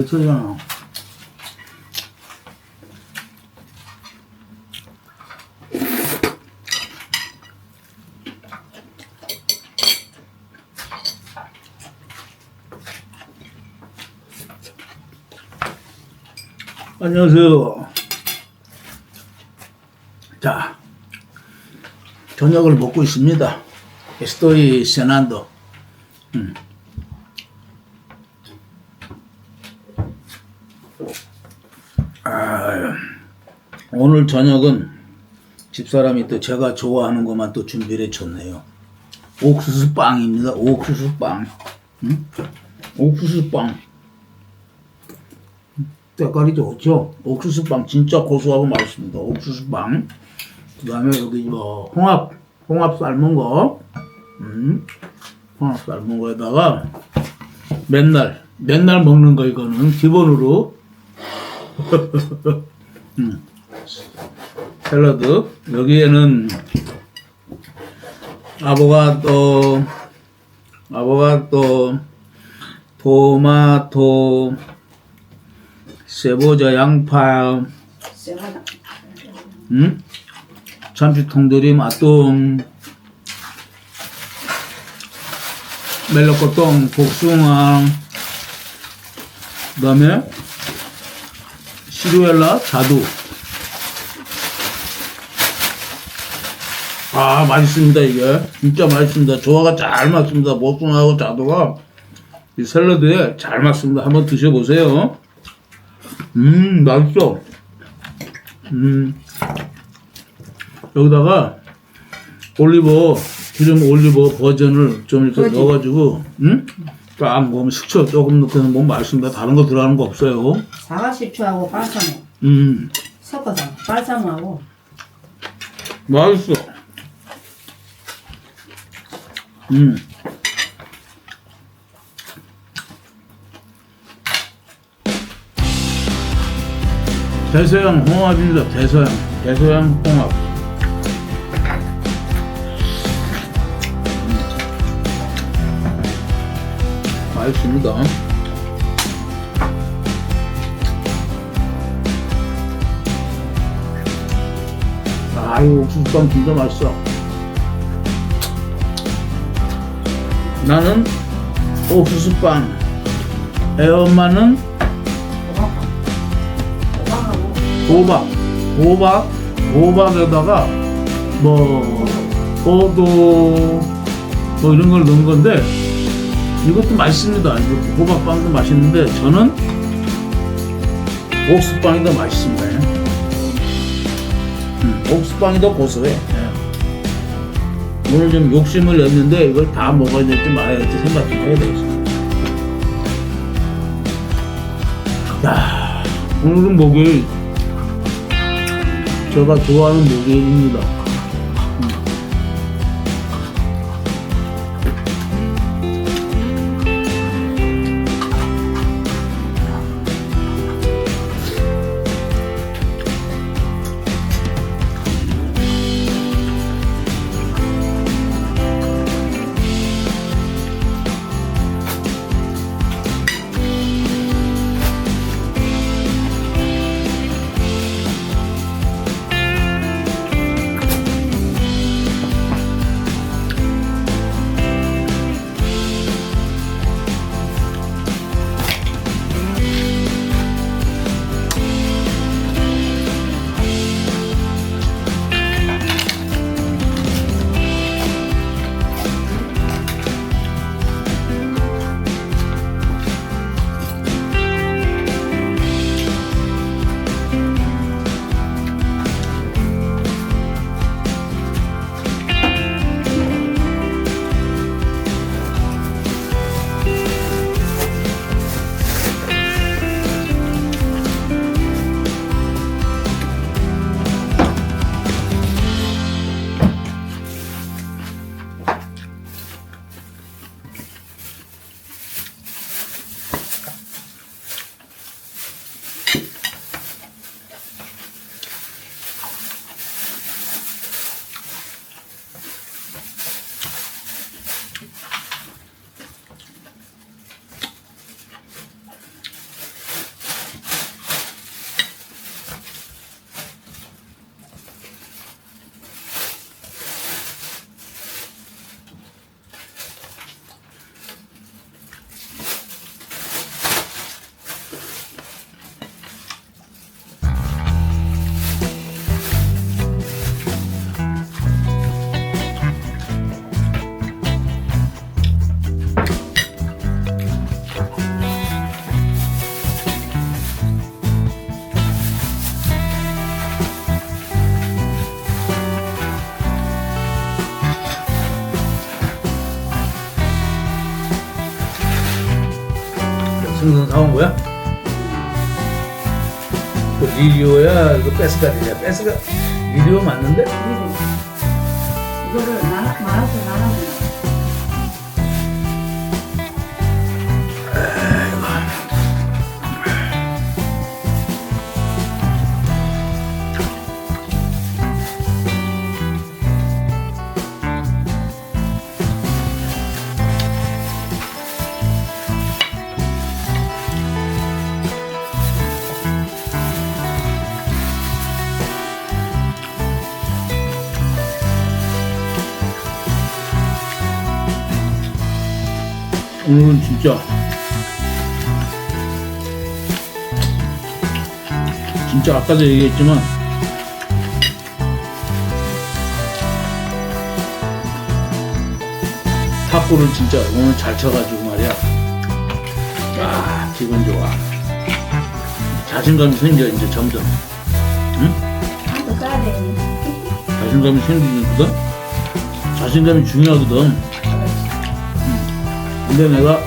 어쩌잖아. 안녕하세요. 자, 저녁을 먹고 있습니다. Estoy cenando. 음. 아, 오늘 저녁은 집사람이 또 제가 좋아하는 것만 또 준비를 해줬네요. 옥수수 빵입니다. 옥수수 빵. 음? 옥수수 빵. 색깔이 좋죠? 옥수수 빵 진짜 고소하고 맛있습니다. 옥수수 빵. 그 다음에 여기 뭐 홍합, 홍합 삶은 거. 음, 홍합 삶은 거에다가 맨날, 맨날 먹는 거 이거는 기본으로 음. 샐러드 여기에는 아보가도 아보가도 토마토 세보자 양파. 음? 참치통들이 맛동 멜로코똥 복숭아 그 다음에 시루엘라 자두 아 맛있습니다 이게. 진짜 맛있습니다. 조화가 잘 맞습니다. 복숭아하고 자두가. 이 샐러드에 잘 맞습니다. 한번 드셔보세요. 음 맛있어. 음. 여기다가 올리버 기름 올리버 버전을 좀 이렇게 그거지. 넣어가지고 음? 딱 먹으면 식초 조금 넣고 먹으면 맛있습니다. 다른 거 들어가는 거 없어요. 사과식초하고 발사모 음. 섞어서 발사모하고. 맛있어. 음. 대서양 홍합입니다. 대서양. 대서양 홍합. 음. 맛있습니다. 아, 이 옥수수빵 진짜 맛있어. 나는 옥수수빵. 애 엄마는 호박. 호박. 호박에다가 뭐, 포도, 뭐 이런 걸 넣은 건데, 이것도 맛있습니다. 호박빵도 맛있는데, 저는 옥수수빵이 더 맛있습니다. 음, 옥수수빵이 더 고소해. 예. 오늘 좀 욕심을 냈는데 이걸 다 먹어야 될지 말아야 될지 생각 좀 해야. 야, 오늘은 목요일. 제가 좋아하는 목요일입니다. 사온 거야? 그 리디오야 그 베스가리야 베스가 리디오 맞는데? 이거를 말아서 나눠. 오늘은 진짜. 진짜 아까도 얘기했지만. 탁구를 진짜 오늘 잘 쳐가지고 말이야. 아 기분 좋아. 자신감이 생겨 이제 점점. 돼. 자신감이 생기거든? 자신감이 중요하거든 근데 내가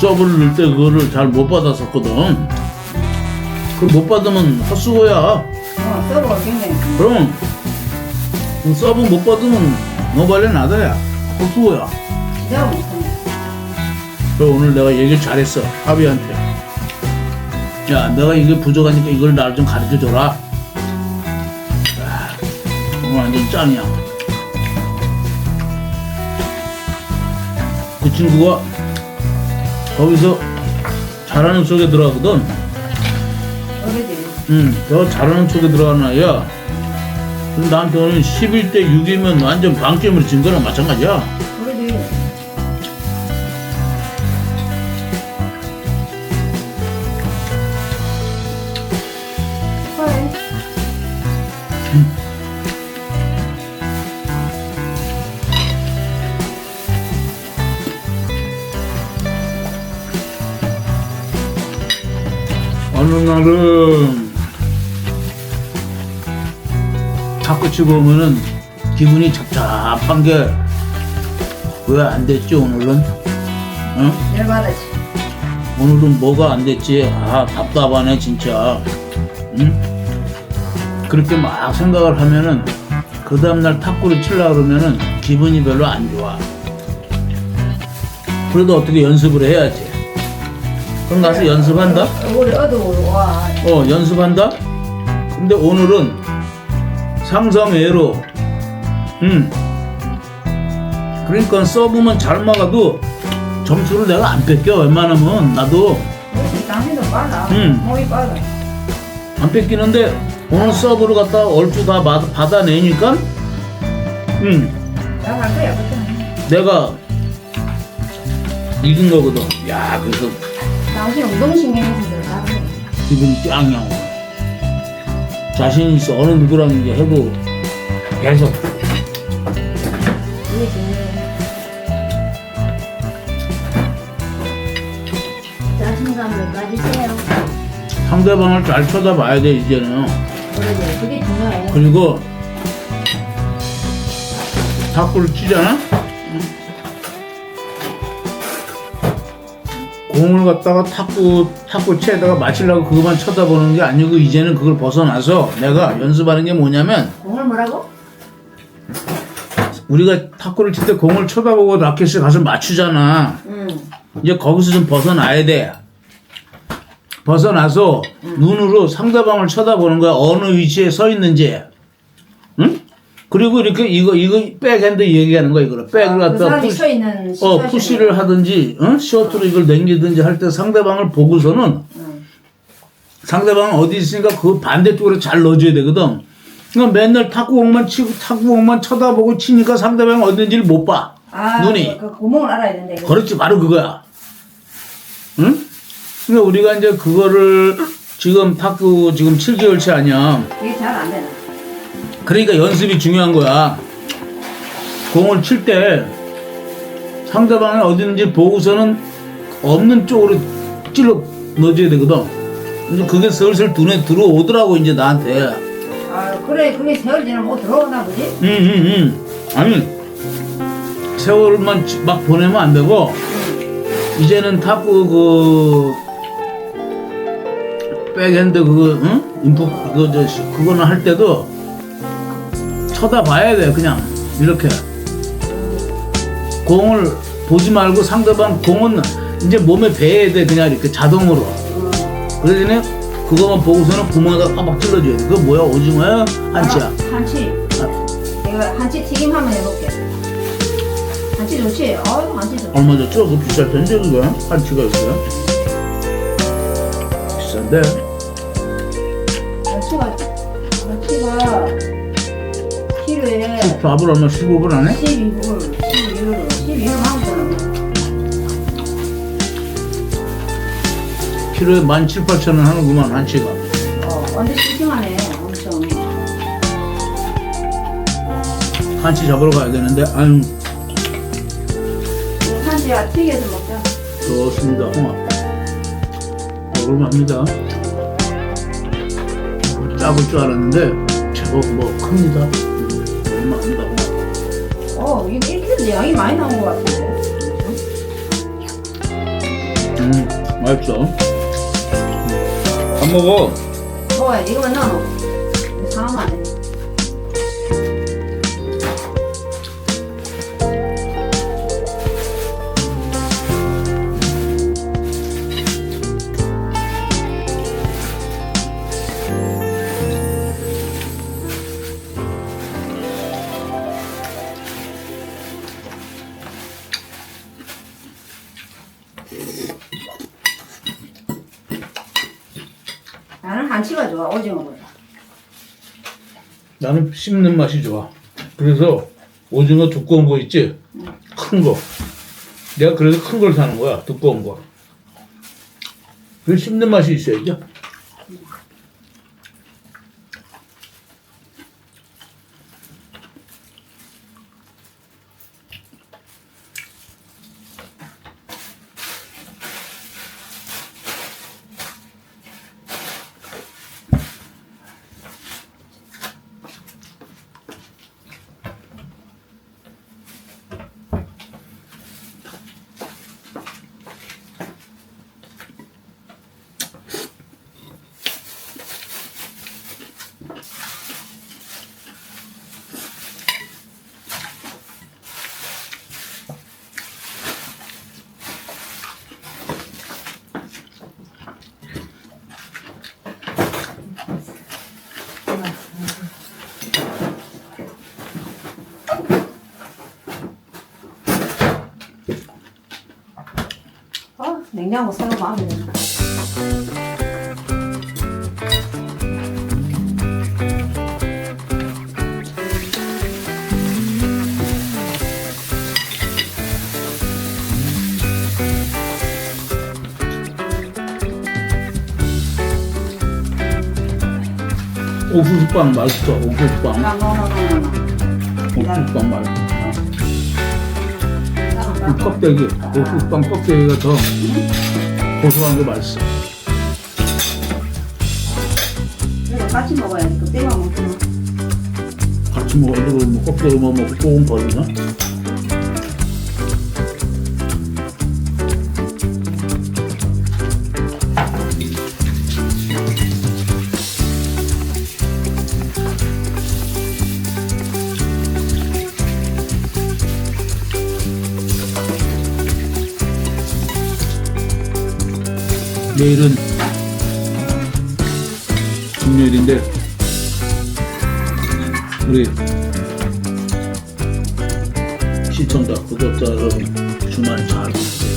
서브를 넣을 때 그거를 잘 못 받았었거든. 그걸 못 받으면 헛수고야. 어, 써보, 굉장히. 그럼 그 서브 못 받으면 노발레 나다야. 헛수고야. 내가 못하네. 그래서 오늘 내가 얘기를 잘했어. 하비한테. 야, 내가 이게 부족하니까 이걸 날좀 가르쳐 줘라. 야, 오늘 완전 짱이야. 친구가 거기서 잘하는 쪽에 들어가거든. 응, 너 잘하는 쪽에 들어가는 아이야. 근데 나한테 오늘 11대 6이면 완전 방점으로 진 거랑 마찬가지야. 날은 탁구 치고 오면은 기분이 잡잡한 게 왜 안 됐지 오늘은? 응? 열받아지. 오늘은 뭐가 안 됐지? 아 답답하네 진짜. 응? 그렇게 막 생각을 하면은 그 다음날 탁구를 치려고 그러면은 기분이 별로 안 좋아. 그래도 어떻게 연습을 해야지. 그럼 가서 연습한다? 얼굴이 어두워. 와. 어 연습한다. 근데 오늘은 상상 외로, 음. 그러니까 서브만 잘 막아도 점수를 내가 안 뺏겨 웬만하면 나도 당신도 빨라. 응. 몸이 빨라. 안 뺏기는데 오늘 서브를 갖다 얼추 다 받- 받아내니까, 음 거야. 내가 이긴 거거든. 야 그래서 당신 운동신경이 있어서 잘해. 기분이 짱이야. 오늘. 자신 있어 어느 누구랑 이제 해도 계속 이게 중요해. 자신감을 가지세요. 상대방을 잘 쳐다봐야 돼 이제는. 그러지. 그게 중요해. 그리고 탁구를 치잖아? 공을 갖다가 탁구 탁구 채에다가 맞추려고 그것만 쳐다보는 게 아니고 이제는 그걸 벗어나서 내가 연습하는 게 뭐냐면 공을 뭐라고? 우리가 탁구를 칠 때 공을 쳐다보고 라켓을 가서 맞추잖아. 응. 이제 거기서 좀 벗어나야 돼. 벗어나서 눈으로 상대방을 쳐다보는 거야. 어느 위치에 서 있는지. 응? 그리고 이렇게 이거 이거 백핸드 얘기하는 거야 이거를 백을 그 갖다 사람이 푸시, 어 푸시를 하든지 어? 쇼트로 이걸 당기든지 할 때 상대방을 보고서는 응. 상대방은 어디 있으니까 그 반대쪽으로 잘 넣어줘야 되거든. 그러니까 맨날 탁구공만 치고 탁구공만 쳐다보고 치니까 상대방이 어디 있는지를 못 봐. 아, 눈이. 그, 그 구멍을 알아야 된다. 이거. 그렇지 바로 그거야. 응? 그러니까 우리가 이제 그거를 지금 탁구 지금 7개월치 아니야. 이게 잘 안 되나? 그러니까 연습이 중요한 거야. 공을 칠 때 상대방이 있는지 보고서는 없는 쪽으로 찔러 넣어줘야 되거든. 이제 그게 슬슬 눈에 들어오더라고 이제 나한테. 아, 그래, 그게 세월 지나면 못 들어오나 보지? 응, 응, 응. 아니 세월만 지- 막 보내면 안 되고 이제는 탁구 그 백핸드 그거 응? 인풋 그거 저 시- 그거는 할 때도 쳐다봐야 돼 그냥 이렇게 공을 보지 말고 상대방 공은 이제 몸에 배야 돼 그냥 이렇게 자동으로 음. 그러더니 그거만 보고서는 구멍에다 빡빡 찔러줘야 돼 그거 뭐야 오징어야 한치야 아, 한치. 아, 내가 한치 튀김 한번 해볼게. 한치 좋지? 어우, 한치 좋지. 얼마 줬죠? 그거 비쌀 텐데 그거 한치가 있어요 비싼데 밥을 얼마 15불 안 해? 12불, 12유로, 12유로 한국 사람. 키로에 17, 8천 원 하는구만 한치가 어, 완전 싱싱하네, 엄청. 한치 잡으러 가야 되는데 아유 한치야 튀겨서 먹자. 좋습니다 홍합 먹을만합니다 작을 줄 알았는데 제법 뭐 큽니다 홍합 어, 이거 1kg인데 양이 많이 나온 것 같은데. 음 맛있어 밥 먹어 먹어야 이거만 넣어. 나는 씹는 맛이 좋아. 그래서 오징어 두꺼운 거 있지? 큰 거. 내가 그래서 큰 걸 사는 거야. 두꺼운 거. 그 씹는 맛이 있어야죠. 어, 냉장고 새로 마음에 드네. 옥수수빵 맛있어. 너, 너. 옥수수빵 맛있어. 이 껍데기. 옥수수빵 껍데기가 더 고소한 게 맛있어. 같이 먹어야지. 그때만 먹으면. 같이 먹어도 뭐 껍데기만 먹고 조금 버리나? 금요일인데 우리 시청자 구독자 여러분 주말 잘 보내세요.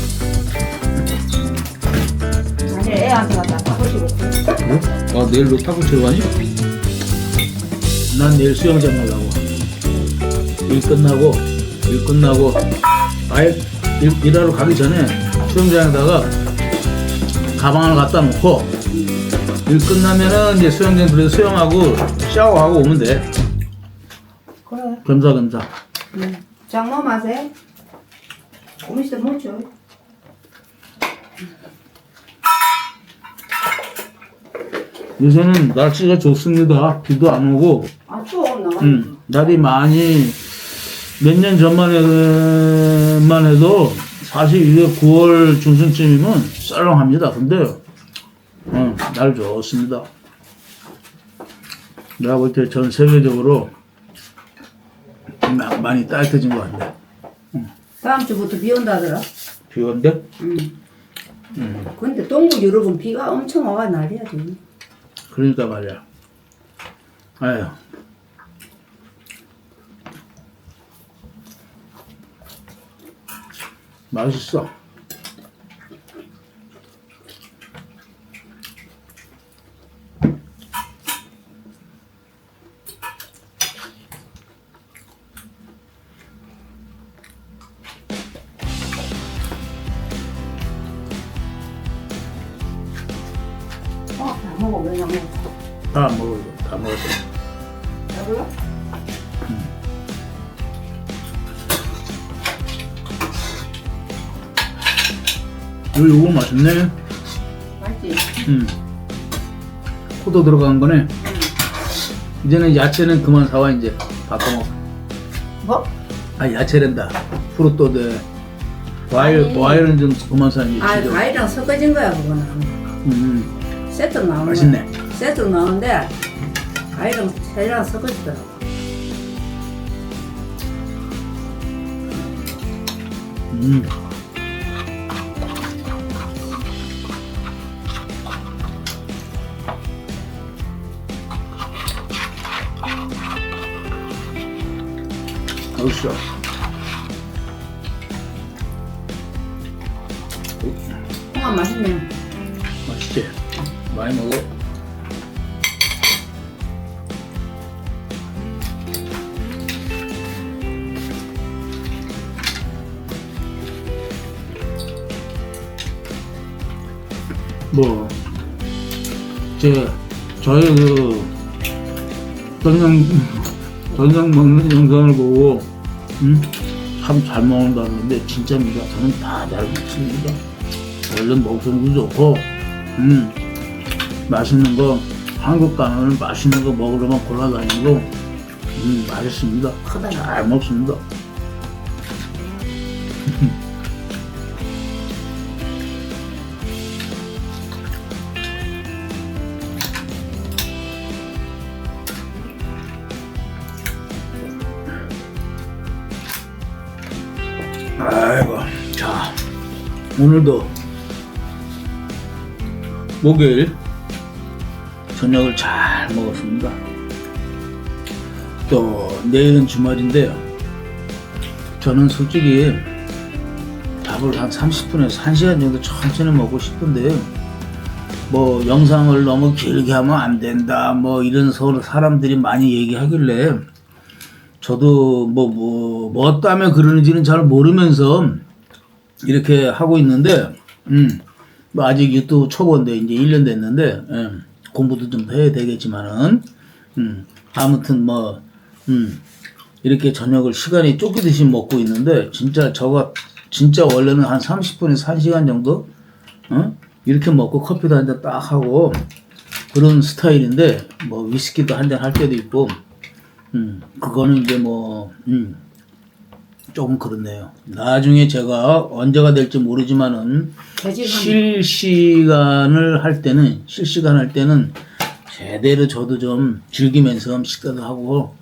아니, 애한테 갖다 바꾸시고. 어? 아 내일로 탁구 치러 가니? 난 내일 수영장 가려고. 일 끝나고 일 끝나고 아예 일, 일하러 가기 전에 수영장에다가 가방을 갖다 놓고 일 끝나면은 이제 수영장 들어서 수영하고 샤워하고 오면 돼. 그래. 겸사겸사. 응. 장모 맛에. 집 먹죠. 요새는 날씨가 좋습니다. 비도 안 오고 아, 추워, 나가. 음, 날이 많이 몇 년 전만 해도 사실 이게 9월 중순쯤이면 썰렁합니다. 근데 어, 날 좋습니다. 내가 볼 때 전 세계적으로 마- 많이 따뜻해진 것 같네. 다음 주부터 비 온다더라. 비 온대? 응. 근데 동부 유럽은 비가 엄청 와가 난리야 지금. 그러니까 말이야. 아유. 맛있어. 어, 이거 요거 맛있네. 맛있지? 음. 포도 들어간 거네. 이제는 야채는 그만 사와, 이제. 바꿔 먹어. 뭐? 아, 야채랜다. 프루토드. 과일, 아니. 과일은 좀 그만 사, 이제. 아. 과일이랑 섞어진 거야 그거는. 음, 세트 나오는 맛있네. 세트 나오는데 과일이랑 새랑 섞어지더라고. 음. 맛있어. 홍합 맛있네. 맛있지? 많이 먹어. 뭐, 제, 저의 그, 전장, 전장 먹는 영상을 보고, 음? 참잘 먹는다는데, 진짜입니다. 저는 다잘 먹습니다. 얼른 먹성도 좋고, 음, 맛있는 거, 한국 가면 맛있는 거 먹으려면 골라다니고, 음, 맛있습니다. 잘 먹습니다. 오늘도 목요일 저녁을 잘 먹었습니다. 또 내일은 주말인데요. 저는 솔직히 밥을 한 30분에서 1시간 정도 천천히 먹고 싶은데요. 뭐 영상을 너무 길게 하면 안 된다. 뭐 이런 서로 사람들이 많이 얘기하길래 저도 뭐뭐뭐 때문에 그러는지는 잘 모르면서 이렇게 하고 있는데 음. 뭐 아직 유튜브 초보인데 이제 1년 됐는데 예, 공부도 좀 해야 되겠지만은 음, 아무튼 뭐 음, 이렇게 저녁을 시간이 쫓기듯이 먹고 있는데 진짜 저가 진짜 원래는 한 30분에서 1시간 정도 어? 이렇게 먹고 커피도 한 잔 딱 하고 그런 스타일인데 뭐 위스키도 한 잔 할 때도 있고 음, 그거는 이제 뭐 음, 조금 그렇네요. 나중에 제가 언제가 될지 모르지만은 실시간을 할 때는 실시간 할 때는 제대로 저도 좀 즐기면서 식사도 하고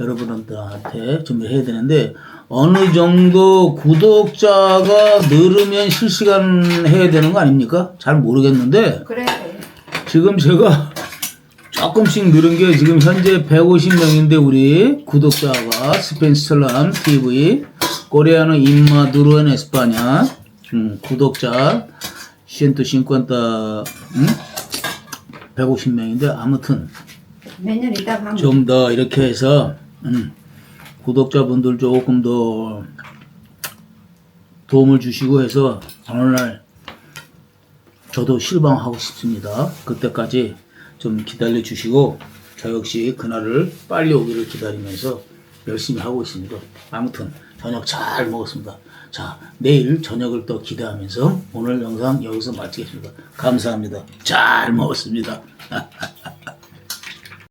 여러분들한테 준비해야 되는데 어느 정도 구독자가 늘으면 실시간 해야 되는 거 아닙니까? 잘 모르겠는데 그래. 지금 제가 조금씩 늘은 게 지금 현재 150명인데 우리 구독자가 스펜스텔람 TV 코레아노 인마두로 엔 에스파냐 음, 구독자 150 음? 150명인데 아무튼 좀 더 이렇게 해서 음, 구독자분들 조금 더 도움을 주시고 해서 어느 날 저도 실방하고 싶습니다. 그때까지 좀 기다려 주시고 저 역시 그날을 빨리 오기를 기다리면서 열심히 하고 있습니다. 아무튼 저녁 잘 먹었습니다. 자, 내일 저녁을 또 기대하면서 오늘 영상 여기서 마치겠습니다. 감사합니다. 잘 먹었습니다.